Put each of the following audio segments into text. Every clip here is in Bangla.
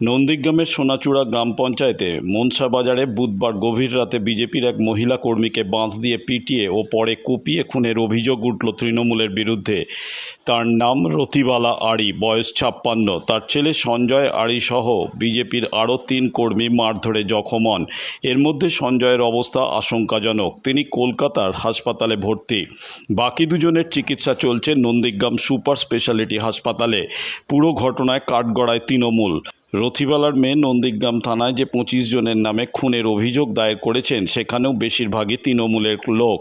নন্দীগ্রামের সোনাচূড়া গ্রাম পঞ্চায়েতে মনসা বাজারে বুধবার গভীর রাতে বিজেপির এক মহিলা কর্মীকে বাঁশ দিয়ে পিটিয়ে ও পরে কুপিয়ে খুনের অভিযোগ উঠল তৃণমূলের বিরুদ্ধে। তার নাম রতিবালা আড়ি, বয়স ছাপ্পান্ন। তার ছেলে সঞ্জয় আড়ি সহ বিজেপির আরও তিন কর্মী মারধরে জখম হন। এর মধ্যে সঞ্জয়ের অবস্থা আশঙ্কাজনক। তিনি কলকাতার হাসপাতালে ভর্তি। বাকি দুজনের চিকিৎসা চলছে নন্দীগ্রাম সুপার স্পেশালিটি হাসপাতালে। পুরো ঘটনায় কাঠগড়ায় তৃণমূল। রথিবালার মেয়ে নন্দীগ্রাম থানায় যে পঁচিশ জনের নামে খুনের অভিযোগ দায়ের করেছেন, সেখানেও বেশিরভাগই তৃণমূলের লোক।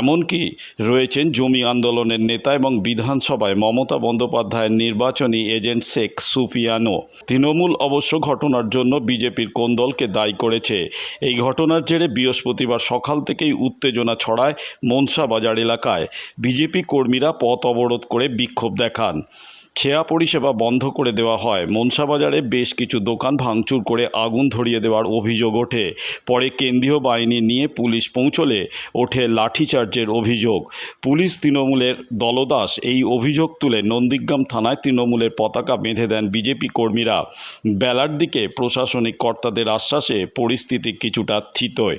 এমনকি রয়েছেন জমি আন্দোলনের নেতা এবং বিধানসভায় মমতা বন্দ্যোপাধ্যায়ের নির্বাচনী এজেন্ট শেখ সুফিয়ানো তৃণমূল অবশ্য ঘটনার জন্য বিজেপির কোন্দলকে দায়ী করেছে? এই ঘটনার জেরে বৃহস্পতিবার সকাল থেকেই উত্তেজনা ছড়ায় মনসা বাজার এলাকায়। বিজেপি কর্মীরা পথ অবরোধ করে বিক্ষোভ দেখান। খেয়া পরিষেবা বন্ধ করে দেওয়া হয়। মনসা বাজারে বেশ কিছু দোকান ভাঙচুর করে আগুন ধরিয়ে দেওয়ার অভিযোগ ওঠে। পরে কেন্দ্রীয় বাহিনী নিয়ে পুলিশ পৌঁছলে ওঠে লাঠিচার্জের অভিযোগ। পুলিশ তৃণমূলের দলদাস এই অভিযোগ তুলে নন্দীগ্রাম থানায় তৃণমূলের পতাকা বেঁধে দেন বিজেপি কর্মীরা। বেলার দিকে প্রশাসনিক কর্তাদের আশ্বাসে পরিস্থিতি কিছুটা থিতয়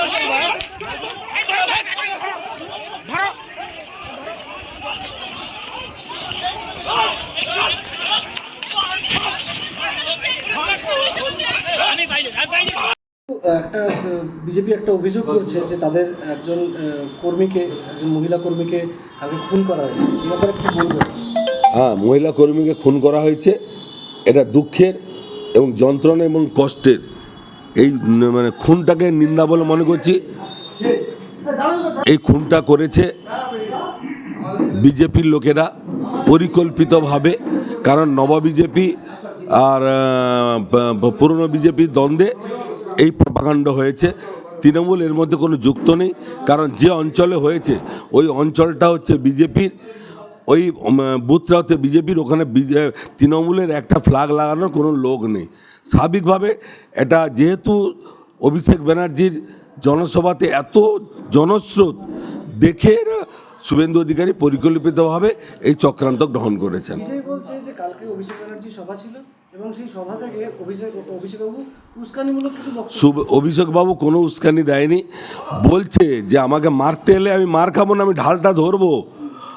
একটা, বিজেপি একটা অভিযোগ করছে যে তাদের একজন কর্মীকে, একজন মহিলা কর্মীকে আগে খুন করা হয়েছে। এই ব্যাপারে কি বলবেন? হ্যাঁ মহিলা কর্মীকে খুন করা হয়েছে। এটা দুঃখের এবং যন্ত্রণা এবং কষ্টের। এই মানে খুনটাকে নিন্দা বলে মনে করছি। এই খুনটা করেছে বিজেপির লোকেরা পরিকল্পিতভাবে, কারণ নব বিজেপি আর পুরনো বিজেপির দ্বন্দ্বে এই প্রপাকাণ্ড হয়েছে। তৃণমূল এর মধ্যে কোনো যুক্ত নেই, কারণ যে অঞ্চলে হয়েছে, ওই অঞ্চলটা হচ্ছে বিজেপির। ওই বুথটা হচ্ছে বিজেপির, ওখানে তৃণমূলের একটা ফ্ল্যাগ লাগানোর কোনো লোক নেই। স্বাভাবিকভাবে এটা যেহেতু অভিষেক ব্যানার্জির জনসভাতে এত জনস্রোত, দেখে শুভেন্দু অধিকারী পরিকল্পিতভাবে এই চক্রান্ত গ্রহণ করেছেন। বলছে যে কালকে অভিষেক ব্যানার্জির সভা ছিল। অভিষেক শুভ, অভিষেকবাবু কোনো উস্কানি দেয়নি। বলছে যে, আমাকে মারতে এলে আমি মার খাব না, আমি ঢালটা ধরবো।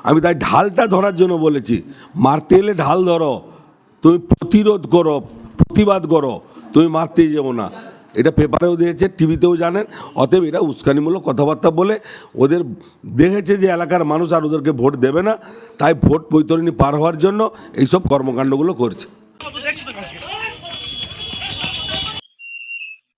আমি তাই ঢালটা ধরার জন্য বলেছি। মারতে এলে ঢাল ধরো। তুমি প্রতিরোধ করো, প্রতিবাদ করো। তুমি মারতেই যাব না। এটা পেপারেও দিয়েছে, টিভিতেও জানেন। অতএব এটা উস্কানিমূলক কথাবার্তা বলে, ওদের দেখেছে যে এলাকার মানুষ আর ওদেরকে ভোট দেবে না। তাই ভোট বৈতরণী পার হওয়ার জন্য এইসব কর্মকাণ্ডগুলো করছে।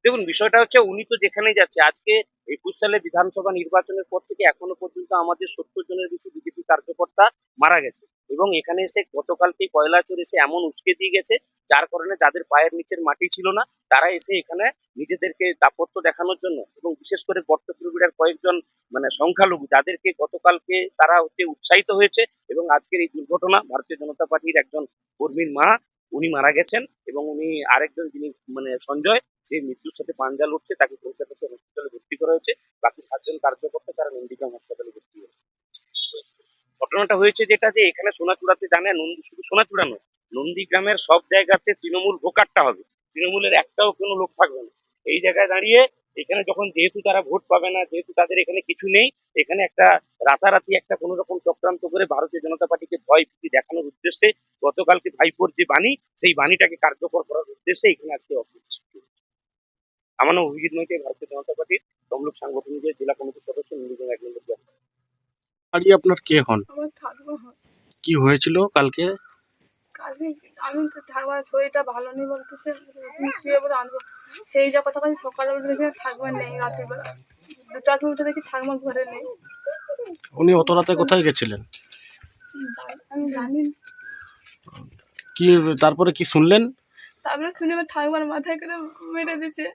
দেখুন, বিষয়টা হচ্ছে উনি তো যেখানে যাচ্ছে, আজকে একুশ সালে বিধানসভা নির্বাচনের পর থেকে এখনও পর্যন্ত আমাদের সত্তর জনের বেশি বিজেপি কার্যকর্তা মারা গেছে। এবং এখানে এসে গতকালকে কয়লা এসে এমন উস্কে দিয়ে গেছে, যার কারণে যাদের পায়ের নিচের মাটি ছিল না, তারা এসে এখানে নিজেদেরকে দাপত্য দেখানোর জন্য এবং বিশেষ করে বর্তপুরবিড়ার কয়েকজন মানে সংখ্যালঘু, যাদেরকে গতকালকে তারা হচ্ছে উৎসাহিত হয়েছে এবং আজকের এই দুর্ঘটনা ভারতীয় জনতা পার্টির একজন কর্মীর মা উনি মারা গেছেন এবং উনি আরেকজন যিনি মানে সঞ্জয় যে মৃত্যুর সাথে পাঞ্জা লড়ছে, তাকে কলকাতাতে হসপিটালে ভর্তি করা হয়েছে। বাকি সাতজন কার্যকর্তা তারা নন্দীগ্রাম হাসপাতালে ভর্তি হয়েছে। ঘটনাটা হয়েছে যেটা যে এখানে সোনাচূড়াতে জানে, নন্দী শুধু সোনাচূড়া নয়, নন্দীগ্রামের সব জায়গাতে তৃণমূল ভোকারটা হবে। তৃণমূলের একটাও কোনো লোক থাকবে না। এই জায়গায় দাঁড়িয়ে এখানে যখন যেহেতু তারা ভোট পাবে না যেহেতু তাদের এখানে কিছু নেই এখানে একটা রাতারাতি একটা কোনো রকম চক্রান্ত করে ভারতীয় জনতা পার্টিকে ভয় ভীতি দেখানোর উদ্দেশ্যে গতকালকে ভাইপোর যে বাণী সেই বাণীটাকে কার্যকর করার উদ্দেশ্যে এখানে আজকে অফিস আমার নাম অভিজিৎ নৈতে ভারতীয় জনতা পার্টির তমলুক সাংগঠনিকের জেলা কমিটির সদস্য নন্দীগ্রাম এক নম্বর। বাড়ি আপনার কে হন? আমার কি হয়েছিল কালকে? কালকে আমি তো ঠাকুমার শরীরটা ভালো নেই বলতেছে। শুয়ে পড়ে আনব সেই যা কথা বলছি সকালবেলা দেখি ঠাকুমা নেই রাত্রিবেলা। দুটার সময় উঠে দেখি ঠাকুমা ঘরে নেই। উনি অত রাতে কোথায় গেছিলেন? আমি জানি না। কি তারপরে কি শুনলেন? তারপরে শুনে আমার ঠাকুমার মাথায় করে মেরে দিচ্ছে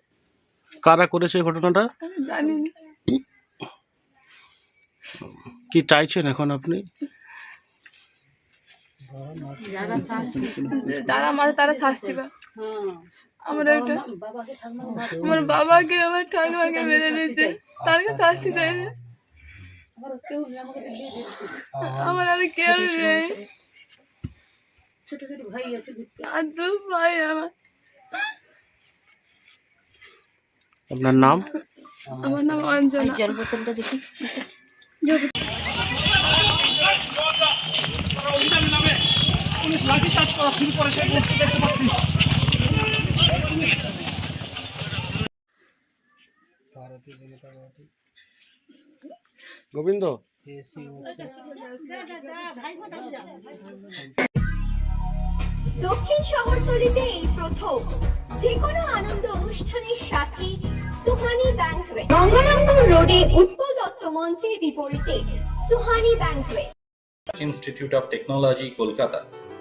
কারা করেছে এই ঘটনাটা? আমি জানি না। কি চাইছেন এখন আপনি? যে যারা মারে তারা শাস্তি পায় আমরা এটা আমার বাবাকে আমার ঠাকুমাকে মেরে দিয়েছে। তারকে শাস্তি চাইছে। আমার আর কেউ নেই। আর দু ভাই আমার আপনার নাম? আমার নাম অঞ্জনা। গোবিন্দ? দক্ষিণ শহরতলিতে এই প্রথম যে কোনো আনন্দ অনুষ্ঠানের সাথে সুহানি ব্যাংকুয়েট গঙ্গারামপুর রোডে উৎপল দত্ত মঞ্চের বিপরীতে Suhani banquet institute of technology Kolkata,